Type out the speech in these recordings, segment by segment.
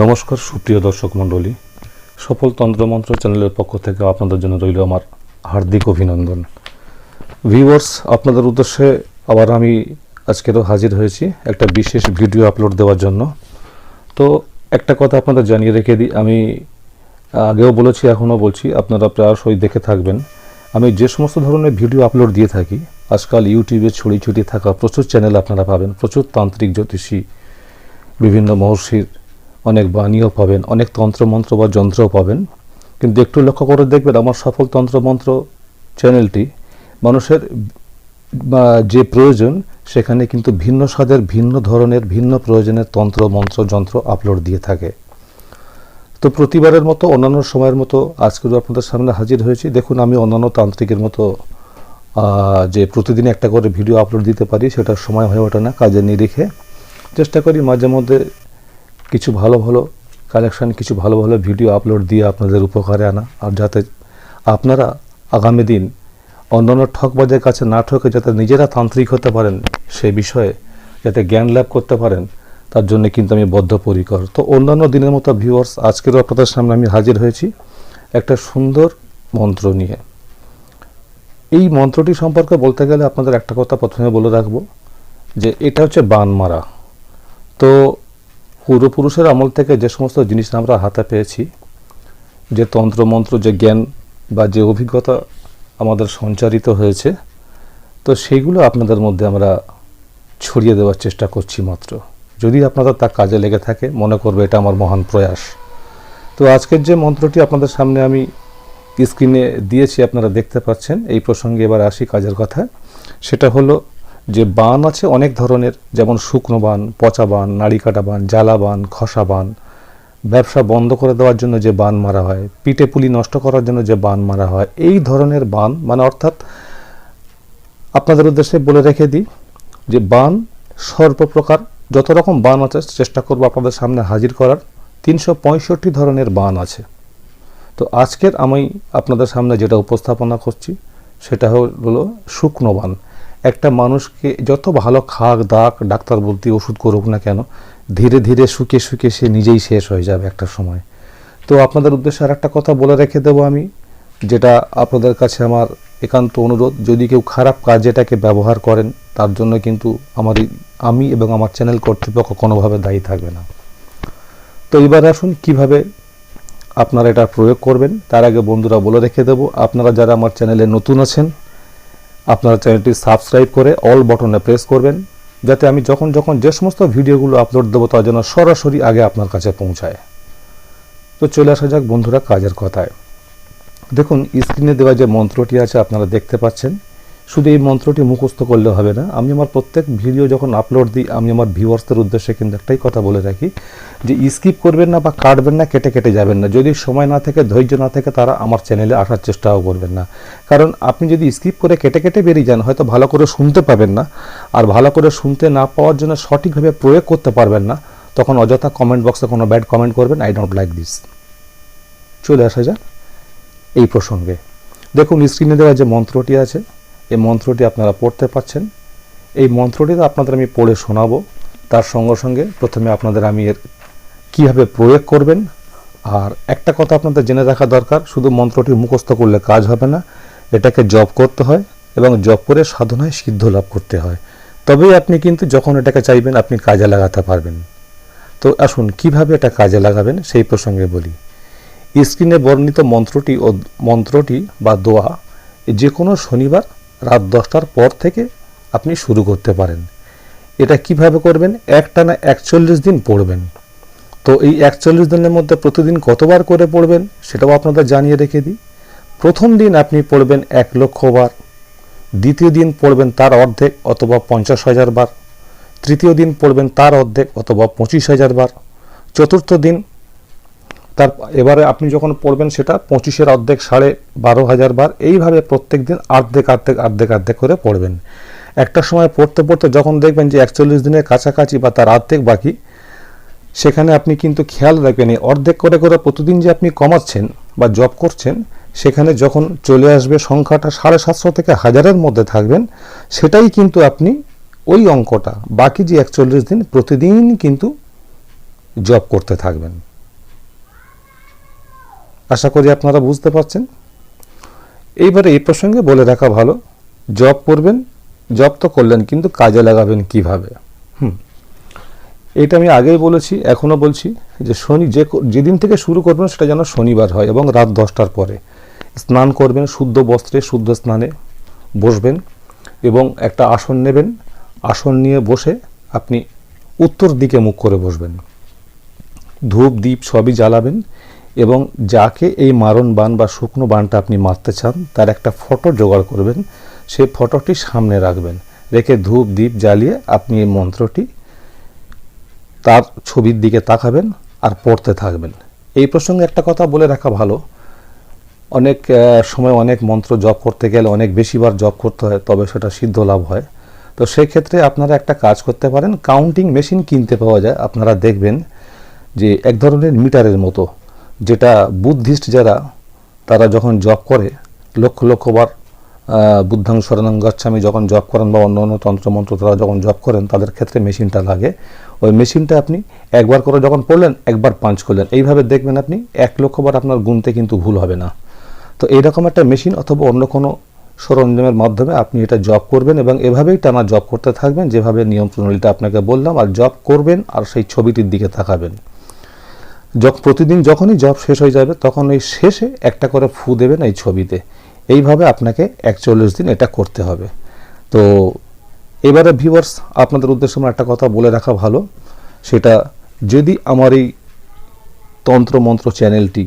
নমস্কার, সুপ্রিয় দর্শক মণ্ডলী। সফল তন্ত্রমন্ত্র চ্যানেলের পক্ষ থেকে আপনাদের জন্য রইল আমার হার্দিক অভিনন্দন। ভিউয়ার্স আপনাদের উদ্দেশ্যে আবার আমি আজকেরও হাজির হয়েছি একটা বিশেষ ভিডিও আপলোড দেওয়ার জন্য। তো একটা কথা আপনাদের জানিয়ে রেখে দিই, আমি আগেও বলেছি, এখনও বলছি, আপনারা প্রায়শই দেখে থাকবেন। আমি যে সমস্ত ধরনের ভিডিও আপলোড দিয়ে থাকি, আজকাল ইউটিউবে ছড়িয়ে ছড়িয়ে থাকা প্রচুর চ্যানেল আপনারা পাবেন, প্রচুর তান্ত্রিক জ্যোতিষী, বিভিন্ন মহর্ষির অনেক বাণীও পাবেন, অনেক তন্ত্রমন্ত্র বা যন্ত্রও পাবেন। কিন্তু একটু লক্ষ্য করে দেখবেন আমার সফল তন্ত্রমন্ত্র চ্যানেলটি মানুষের যে প্রয়োজন, সেখানে কিন্তু ভিন্ন স্বাদের, ভিন্ন ধরনের, ভিন্ন প্রয়োজনের তন্ত্র, মন্ত্র, যন্ত্র আপলোড দিয়ে থাকে। তো প্রতিবারের মতো, অন্যান্য সময়ের মতো আজকেও আপনাদের সামনে হাজির হয়েছি। দেখুন, আমি অন্যান্য তান্ত্রিকের মতো যে প্রতিদিন একটা করে ভিডিও আপলোড দিতে পারি সেটার সময় হয়ে ওঠে না কাজের নিরিখে। চেষ্টা করি মাঝে মধ্যে কিছু ভালো ভালো কালেকশন কিছু ভালো ভালো ভিডিও আপলোড দিয়ে আপনাদের উপকারে আনা। আর যাতে আপনারা আগামী দিন অন্যান্য ঠকবাজের কাছে না ঠকে যাতে নিজেরা তান্ত্রিক হতে পারেন সেই বিষয়ে, যাতে জ্ঞান লাভ করতে পারেন, তার জন্য কিন্তু আমি বদ্ধপরিকর। তো অন্যান্য দিনের মতো ভিউয়ার্স আজকেরও আপনাদের সামনে আমি হাজির হয়েছি একটা সুন্দর মন্ত্র নিয়ে। এই মন্ত্রটি সম্পর্কে বলতে গেলে আপনাদের একটা কথা প্রথমে বলে রাখব, যে এটা হচ্ছে বান মারা তো পূর্বপুরুষের আমল থেকে যে সমস্ত জিনিস আমরা হাতে পেয়েছি, যে তন্ত্রমন্ত্র যে জ্ঞান বা যে অভিজ্ঞতা আমাদের সঞ্চারিত হয়েছে, তো সেইগুলো আপনাদের মধ্যে আমরা ছড়িয়ে দেওয়ার চেষ্টা করছি মাত্র। যদি আপনাদের তা কাজে লেগে থাকে, মনে করবে এটা আমার মহান প্রয়াস। তো আজকের যে মন্ত্রটি আপনাদের সামনে আমি স্ক্রিনে দিয়েছি, আপনারা দেখতে পাচ্ছেন, এই প্রসঙ্গে এবার আসি কাজের কথা। সেটা হলো যে বান আছে অনেক ধরনের, যেমন শুকনো বান, পচা বান, নাড়ি কাটা বান, জ্বালা বান, খসা বান। ব্যবসা বন্ধ করে দেওয়ার জন্য যে বান মারা হয়, পিঠে পুলি নষ্ট করার জন্য যে বান মারা হয়, এই ধরনের বান মানে অর্থাৎ আপনাদের উদ্দেশ্যে বলে রেখে দিই যে বান সর্বপ্রকার, যত রকম বান আছে, চেষ্টা করব আপনাদের সামনে হাজির করার, তিনশো পঁয়ষট্টি ধরনের বান আছে। তো আজকের আমি আপনাদের সামনে যেটা উপস্থাপনা করছি, সেটা হলো শুকনো বান। একটা মানুষকে যত ভালো খাক, দাক, ডাক্তার বলতে ওষুধ করুক না কেন, ধীরে ধীরে শুকে শুকে সে নিজেই শেষ হয়ে যাবে একটা সময়। তো আপনাদের উদ্দেশ্যে আর একটা কথা বলে রেখে দেবো আমি, যেটা আপনাদের কাছে আমার একান্ত অনুরোধ। যদি কেউ খারাপ কাজেটাকে ব্যবহার করেন, তার জন্য কিন্তু আমার আমি এবং আমার চ্যানেল কর্তৃপক্ষ কোনোভাবে দায়ী থাকবে না। তো এবার আসুন, কীভাবে আপনারা এটা প্রয়োগ করবেন, তার আগে বন্ধুরা বলে রেখে দেবো, আপনারা যারা আমার চ্যানেলে নতুন আছেন আপনারা চ্যানেলটি সাবস্ক্রাইব করে অল বটনে প্রেস করবেন, যাতে আমি যখন যখন যে সমস্ত ভিডিওগুলো আপলোড দেবো তার জন্য সরাসরি আগে আপনার কাছে পৌঁছায়। তো চলে আসা যাক বন্ধুরা কাজের কথায়। দেখুন স্ক্রিনে দেওয়া যে মন্ত্রটি আছে, আপনারা দেখতে পাচ্ছেন। শুধু এই মন্ত্রটি মুখস্থ করলে হবে না, আমি আমার প্রত্যেক ভিডিও যখন আপলোড দিই, আমি আমার ভিউয়ার্সদের উদ্দেশ্যে কিন্তু একটাই কথা বলে রাখি যে স্কিপ করবেন না বা কাটবেন না, কেটে কেটে যাবেন না। যদি সময় না থাকে, ধৈর্য না থাকে, তারা আমার চ্যানেলে আসার চেষ্টাও করবেন না। কারণ আপনি যদি স্কিপ করে কেটে কেটে বেরিয়ে যান, হয়তো ভালো করে শুনতে পাবেন না। আর ভালো করে শুনতে না পাওয়ার জন্য সঠিকভাবে প্রয়োগ করতে পারবেন না, তখন অযথা কমেন্ট বক্সে কোনো ব্যাড কমেন্ট করবেন। আই ডোন্ট লাইক দিস চলে আসা যাক এই প্রসঙ্গে। দেখুন স্ক্রিনে দেওয়া যে মন্ত্রটি আছে এই মন্ত্রটি আপনারা পড়তে পাচ্ছেন। এই মন্ত্রটি আপনাদের আমি পড়ে শোনাবো। তার সঙ্গে সঙ্গে প্রথমে আপনাদের আমি এর কীভাবে প্রয়োগ করবেন। আর একটা কথা আপনাদের জেনে রাখা দরকার, শুধু মন্ত্রটি মুখস্থ করলে কাজ হবে না, এটাকে জপ করতে হয় এবং জপ করে সাধনায় সিদ্ধ লাভ করতে হয়। তবেই আপনি কিন্তু যখন এটাকে চাইবেন, আপনি কাজে লাগাতে পারবেন। তো আসুন, কীভাবে এটা কাজে লাগাবেন সেই প্রসঙ্গে বলি। স্ক্রিনে বর্ণিত মন্ত্রটি ও মন্ত্রটি বা দোয়া, যে কোনো শনিবার রাত দশটার পর থেকে আপনি শুরু করতে পারেন। এটা কীভাবে করবেন? একটানা একচল্লিশ দিন পড়বেন। তো এই একচল্লিশ দিনের মধ্যে প্রতিদিন কতবার করে পড়বেন সেটাও আপনাদের জানিয়ে রেখে দিই। প্রথম দিন আপনি পড়বেন এক লক্ষ বার, দ্বিতীয় দিন পড়বেন তার অর্ধেক অথবা পঞ্চাশ হাজার বার, তৃতীয় দিন পড়বেন তার অর্ধেক অথবা পঁচিশ হাজার বার, চতুর্থ দিন তার এবারে আপনি যখন পড়বেন সেটা পঁচিশের অর্ধেক সাড়ে বারো হাজার বার, এইভাবে প্রত্যেক দিন অর্ধেক অর্ধেক অর্ধেক অর্ধেক করে পড়বেন। একটা সময় পড়তে পড়তে যখন দেখবেন যে একচল্লিশ দিনের কাছাকাছি বা তার অর্ধেক বাকি, সেখানে আপনি কিন্তু খেয়াল রাখবেন, এই অর্ধেক করে করে প্রতিদিন যে আপনি কমাচ্ছেন বা জব করছেন, সেখানে যখন চলে আসবে সংখ্যাটা সাড়ে সাতশো থেকে হাজারের মধ্যে থাকবেন, সেটাই কিন্তু আপনি ওই অঙ্কটা, বাকি যে একচল্লিশ দিন প্রতিদিন কিন্তু জব করতে থাকবেন। আশা করি আপনারা বুঝতে পারছেন। এইবারে এই প্রসঙ্গে বলে রাখা ভালো, জব করবেন, জব তো করলেন, কিন্তু কাজে লাগাবেন কীভাবে? হুম। এটা আমি আগেই বলেছি, এখনও বলছি যে শনি যে যেদিন থেকে শুরু করবেন, সেটা যেন শনিবার হয় এবং রাত দশটার পরে। স্নান করবেন, শুদ্ধ বস্ত্রে, শুদ্ধ স্নানে বসবেন এবং একটা আসন নেবেন। আসন নিয়ে বসে আপনি উত্তর দিকে মুখ করে বসবেন। ধূপ দ্বীপ সবই জ্বালাবেন। এবং যাকে এই মারণ বান বা শুকনো বানটা আপনি মারতে চান, তার একটা ফটো জোগাড় করবেন। সেই ফটোটি সামনে রাখবেন। রেখে ধূপ দ্বীপ জ্বালিয়ে আপনি এই মন্ত্রটি তার ছবির দিকে তাকাবেন আর পড়তে থাকবেন। এই প্রসঙ্গে একটা কথা বলে রাখা ভালো। অনেক সময় অনেক মন্ত্র জপ করতে গেলে অনেক বেশিবার জপ করতে হয়, তবে সেটা সিদ্ধ লাভ হয়। তো সেক্ষেত্রে আপনারা একটা কাজ করতে পারেন। কাউন্টিং মেশিন কিনতে পাওয়া যায়। আপনারা দেখবেন যে এক ধরনের মিটারের মতো যেটা বুদ্ধিস্ট যারা, তারা যখন জব করে, লক্ষ লক্ষবার বুদ্ধাং শরণাং গচ্ছামি, যখন জব করেন বা অন্য অন্য তন্ত্রমন্ত্র তারা যখন জব করেন, তাদের ক্ষেত্রে মেশিনটা লাগে। ওই মেশিনটা আপনি একবার করে যখন পড়লেন, একবার পাঞ্চ করলেন। এইভাবে দেখবেন আপনি, এক লক্ষবার আপনার গুনতে কিন্তু ভুল হবে না। তো এইরকম একটা মেশিন অথবা অন্য কোনো সরঞ্জামের মাধ্যমে আপনি এটা জব করবেন এবং এভাবেই টানা জব করতে থাকবেন, যেভাবে নিয়ম প্রণালীটা আপনাকে বললাম, আর জব করবেন আর সেই ছবিটির দিকে তাকাবেন। যখন প্রতিদিন যখনই জব শেষ হয়ে যাবে, তখন ওই শেষে একটা করে ফু দেবেন এই ছবিতে। এইভাবে আপনাকে একচল্লিশ দিন এটা করতে হবে। তো এবারে ভিউয়ার্স আপনাদের উদ্দেশ্যে আমার একটা কথা বলে রাখা ভালো। সেটা যদি আমার এই তন্ত্র মন্ত্র চ্যানেলটি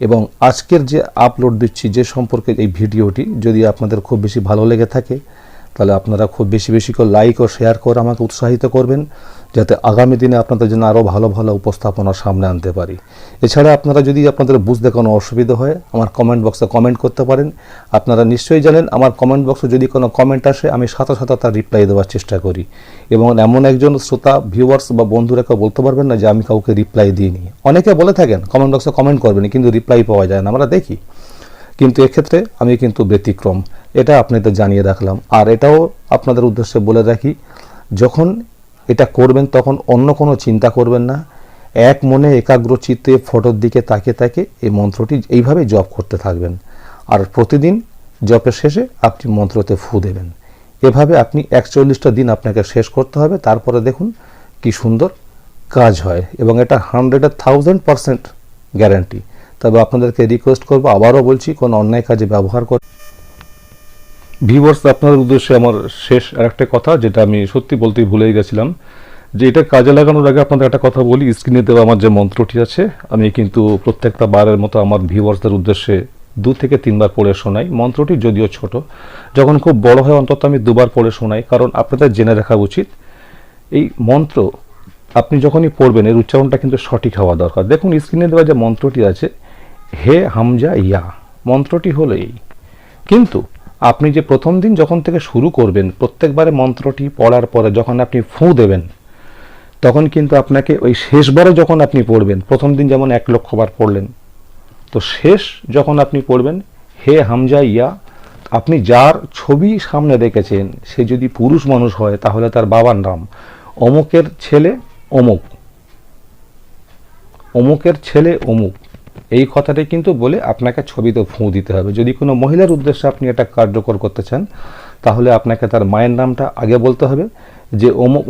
এবং আজকের যে আপলোড দিচ্ছি, যে সম্পর্কে এই ভিডিওটি যদি আপনাদের খুব বেশি ভালো লেগে থাকে, তাহলে আপনারা খুব বেশি বেশি করে লাইক ও শেয়ার করে আমাকে উৎসাহিত করবেন। যাতে আগামী দিনে আপনাদের জন্য আরও ভালো ভালো উপস্থাপনা সামনে আনতে পারি। এছাড়া আপনারা যদি আপনাদের বুঝতে কোনো অসুবিধা হয়, আমার কমেন্ট বক্সে কমেন্ট করতে পারেন। আপনারা নিশ্চয়ই জানেন, আমার কমেন্ট বক্সে যদি কোনো কমেন্ট আসে, আমি সাথে সাথে তার রিপ্লাই দেওয়ার চেষ্টা করি। এবং এমন একজন শ্রোতা ভিউয়ার্স বা বন্ধুরা কেউ বলতে পারবেন না যে আমি কাউকে রিপ্লাই দিইনি। অনেকে বলে থাকেন কমেন্ট বক্সে কমেন্ট করবেন, কিন্তু রিপ্লাই পাওয়া যায় না। আমরা দেখি। কিন্তু এক্ষেত্রে আমি কিন্তু ব্যতিক্রম। এটা আপনাদের জানিয়ে রাখলাম। আর এটাও আপনাদের উদ্দেশ্যে বলে রাখি, যখন এটা করবেন তখন অন্য কোনো চিন্তা করবেন না। এক মনে একাগ্র চিত্তে ফটোর দিকে তাকে তাকে এই মন্ত্রটি এইভাবে জপ করতে থাকবেন। আর প্রতিদিন জপের শেষে আপনি মন্ত্রতে ফু দেবেন। এভাবে আপনি একচল্লিশটা দিন আপনাকে শেষ করতে হবে। তারপরে দেখুন কি সুন্দর কাজ হয় এবং এটা হান্ড্রেডের থাউজেন্ড পারসেন্ট গ্যারান্টি তবে আপনাদেরকে রিকোয়েস্ট করব, আবারও বলছি, কোনো অন্যায় কাজে ব্যবহার কর ভিউয়ার্স, আপনাদের উদ্দেশ্যে আমার শেষ আরেকটা কথা, যেটা আমি সত্যি বলতেই ভুলেই গেছিলাম, যে এটা কাজে লাগানোর আগে আপনাদের একটা কথা বলি, স্ক্রিনে দেওয়া আমার যে মন্ত্রটি আছে, আমি কিন্তু প্রত্যেকটা বারের মতো আমার ভিউয়ার্সদের উদ্দেশ্যে দু থেকে তিনবার পড়ে শোনাই। মন্ত্রটি যদিও ছোট, যখন খুব বড় হয় অন্তত আমি দুবার পড়ে শোনাই, কারণ আপনাদের জেনে রাখা উচিত, এই মন্ত্র আপনি যখনই পড়বেন, এর উচ্চারণটা কিন্তু সঠিক হওয়া দরকার। দেখুন, স্ক্রিনে দেওয়া যে মন্ত্রটি আছে, হে হামজা ইয়া, মন্ত্রটি হলো এই। কিন্তু আপনি যে প্রথম দিন যখন থেকে শুরু করবেন, প্রত্যেকবারে মন্ত্রটি পড়ার পরে যখন আপনি ফুঁ দেবেন, তখন কিন্তু আপনাকে ওই শেষবারে যখন আপনি পড়বেন, প্রথম দিন যেমন এক লক্ষ বার পড়লেন, তো শেষ যখন আপনি পড়বেন, হে হামজা ইয়া, আপনি যার ছবি সামনে রেখেছেন সে যদি পুরুষ মানুষ হয়, তাহলে তার বাবার নাম। অমুকের ছেলে অমুক। অমুকের ছেলে অমুক। এই কথাটাই কিন্তু বলে আপনাকে ছবিতে ফুঁ দিতে হবে। যদি কোনো মহিলার উদ্দেশ্যে আপনি এটা কার্যকর করতে চান, তাহলে আপনাকে তার মায়ের নামটা আগে বলতে হবে। যে অমুক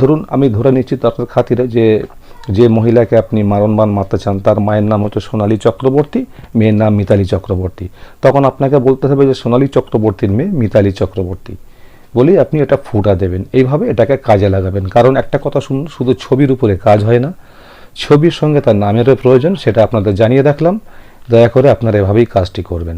ধরুন আমি ধরে নিচ্ছি তার খাতিরে যে যে মহিলাকে আপনি মারণবান মারতে চান, তার মায়ের নাম হচ্ছে সোনালী চক্রবর্তী, মেয়ের নাম মিতালি চক্রবর্তী। তখন আপনাকে বলতে হবে যে সোনালী চক্রবর্তীর মেয়ে মিতালি চক্রবর্তী। বলেই আপনি এটা ফুটা দেবেন। এইভাবে এটাকে কাজে লাগাবেন। কারণ একটা কথা শুনুন, শুধু ছবির উপরে কাজ হয় না। ছবির সঙ্গে তার নামেরও প্রয়োজন, সেটা আপনাদের জানিয়ে রাখলাম। দয়া করে আপনারা এভাবেই কাজটি করবেন।